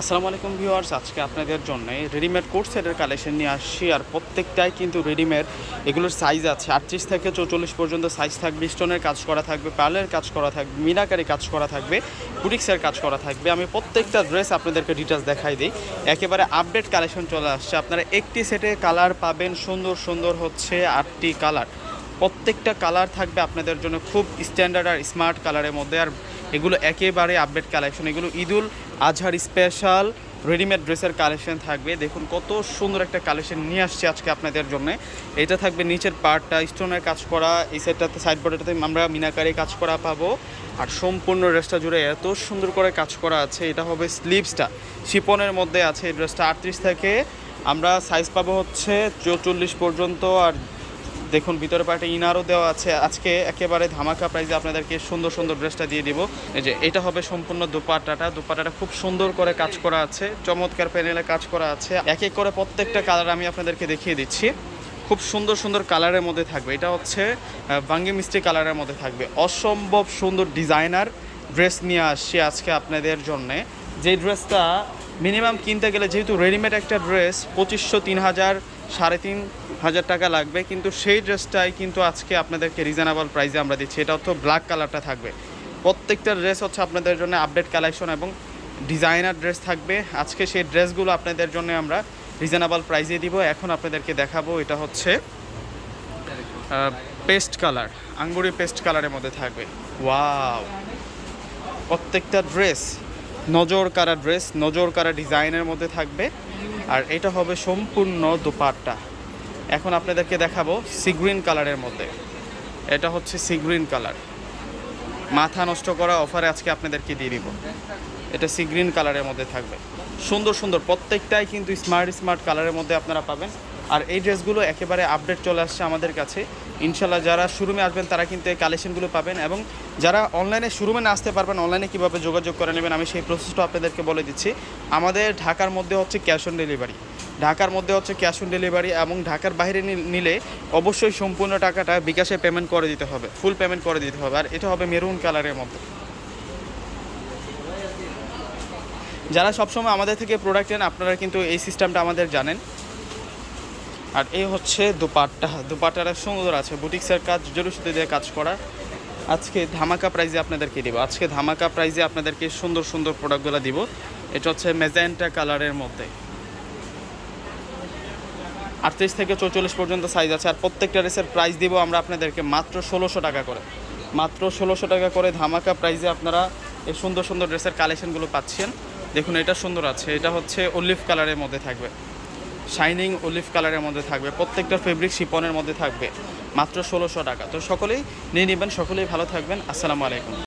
আসসালামু আলাইকুম ভিউয়ার্স, আজকে আপনাদের জন্য রেডিমেড কোট সেটের কালেকশন নিয়ে আসছি আর প্রত্যেকটাই কিন্তু রেডিমেড এগুলোর সাইজ আছে আটত্রিশ থেকে চৌচল্লিশ পর্যন্ত সাইজ থাকবে স্টোনের কাজ করা থাকবে পার্লের কাজ করা থাকবে, মিনাকারি কাজ করা থাকবে বুটিক্সের কাজ করা থাকবে। আমি প্রত্যেকটা ড্রেস আপনাদেরকে ডিটেলস দেখাই দিই। একেবারে আপডেট কালেকশন চলে আসছে। আপনারা একটি সেটে কালার পাবেন, সুন্দর সুন্দর হচ্ছে আটটি কালার প্রত্যেকটা কালার থাকবে আপনাদের জন্য খুব স্ট্যান্ডার্ড আর স্মার্ট কালারের মধ্যে। আর এগুলো একেবারে আপডেট কালেকশন এগুলো ঈদুল আজহার স্পেশাল রেডিমেড ড্রেসের কালেকশন থাকবে। দেখুন কত সুন্দর একটা কালেকশন নিয়ে আসছে আজকে আপনাদের জন্য। এটা থাকবে নিচের পার্টটা স্টোনের কাজ করা, এই সাইডটাতে সাইড বোর্ডটাতে আমরা মিনাকারি কাজ করা পাবো। আর সম্পূর্ণ ড্রেসটা জুড়ে এত সুন্দর করে কাজ করা আছে, এটা হবে স্লিভসটা শিপনের মধ্যে আছে এই ড্রেসটা আটত্রিশ থেকে আমরা সাইজ পাবো হচ্ছে চৌচল্লিশ পর্যন্ত, আর দেখুন, ভিতরে পার্টে ইনারও দেওয়া আছে। আজকে একেবারে ধামাকা প্রাইজে আপনাদেরকে সুন্দর সুন্দর ড্রেসটা দিয়ে দিব। এই যে, এটা হবে সম্পূর্ণ দুপাট্টাটা। দুপাট্টাটা খুব সুন্দর করে কাজ করা আছে। চমৎকার প্যানেলে কাজ করা আছে। এক এক করে প্রত্যেকটা কালার আমি আপনাদেরকে দেখিয়ে দিচ্ছি। খুব সুন্দর সুন্দর কালারের মধ্যে থাকবে। এটা হচ্ছে বাঙ্গি মিষ্টি কালারের মধ্যে থাকবে। অসম্ভব সুন্দর ডিজাইনার ড্রেস নিয়ে আসছি আজকে আপনাদের জন্যে। যে ড্রেসটা মিনিমাম কিনতে গেলে যেহেতু রেডিমেড একটা ড্রেস পঁচিশশো, তিন হাজার, সাড়ে তিন হাজার টাকা লাগবে। কিন্তু সেই ড্রেসটাই কিন্তু আজকে আপনাদেরকে রিজনেবল প্রাইসে আমরা দিচ্ছি। এটা হচ্ছে ব্ল্যাক কালারটা থাকবে। প্রত্যেকটা ড্রেস হচ্ছে আপনাদের জন্য আপডেট কালেকশন এবং ডিজাইনার ড্রেস থাকবে। আজকে সেই ড্রেসগুলো আপনাদের জন্য আমরা রিজনেবল প্রাইসে দিব। এখন আপনাদেরকে দেখাবো এটা হচ্ছে পেস্ট কালার আঙ্গুরি পেস্ট কালারের মধ্যে থাকবে। ওয়াও প্রত্যেকটা ড্রেস নজর কারা ড্রেস, নজর কারা ডিজাইনের মধ্যে থাকবে। আর এটা হবে সম্পূর্ণ দুপাট্টা। এখন আপনাদেরকে দেখাবো সিগ্রিন কালারের মধ্যে। এটা হচ্ছে সিগ্রিন কালার মাথা নষ্ট করা অফারে আজকে আপনাদেরকে দিয়ে দিব। এটা সিগ্রিন কালারের মধ্যে থাকবে। সুন্দর সুন্দর। প্রত্যেকটাই কিন্তু স্মার্ট স্মার্ট কালারের মধ্যে আপনারা পাবেন। আর এই ড্রেসগুলো একেবারে আপডেট চলে আসছে আমাদের কাছে। ইনশাল্লাহ যারা শোরুমে আসবেন, তারা কিন্তু এই কালেকশনগুলো পাবেন এবং যারা অনলাইনে শোরুমে না আসতে পারবেন অনলাইনে কীভাবে যোগাযোগ করে নেবেন, আমি সেই প্রসেসটা আপনাদেরকে বলে দিচ্ছি। আমাদের ঢাকার মধ্যে হচ্ছে ক্যাশ অন ডেলিভারি ঢাকার মধ্যে হচ্ছে ক্যাশ অন ডেলিভারি এবং ঢাকার বাইরে নিলে অবশ্যই সম্পূর্ণ টাকাটা বিকাশে পেমেন্ট করে দিতে হবে ফুল পেমেন্ট করে দিতে হবে। আর এটা হবে মেরুন কালারের মধ্যে। যারা সবসময় আমাদের থেকে প্রোডাক্ট নেন, আপনারা কিন্তু এই সিস্টেমটা আমাদের জানেন। আর এই হচ্ছে দুপাট্টা। দুপাট্টাটা সুন্দর আছে, বুটিক্সের কাজ জরুরি সুতো দিয়ে কাজ করা। আজকে ধামাকা প্রাইজে আপনাদেরকে দিব। আজকে ধামাকা প্রাইজে আপনাদেরকে সুন্দর সুন্দর প্রোডাক্টগুলো দিব। এটা হচ্ছে মেজেন্টা কালারের মধ্যে। আটত্রিশ থেকে চৌচল্লিশ পর্যন্ত সাইজ আছে। আর প্রত্যেকটা ড্রেসের প্রাইস দিব আমরা আপনাদেরকে মাত্র ষোলোশো টাকা করে। মাত্র ষোলোশো টাকা করে ধামাকা প্রাইজে আপনারা এই সুন্দর সুন্দর ড্রেসের কালেকশনগুলো পাচ্ছেন। দেখুন, এটা সুন্দর আছে। এটা হচ্ছে অলিভ কালারের মধ্যে থাকবে। শাইনিং অলিভ কালারের মধ্যে থাকবে। প্রত্যেকটা ফেব্রিক শিপনের মধ্যে থাকবে। মাত্র ষোলোশো টাকা। তো সকলেই নিয়ে নেবেন, সকলেই ভালো থাকবেন। আসসালামু আলাইকুম।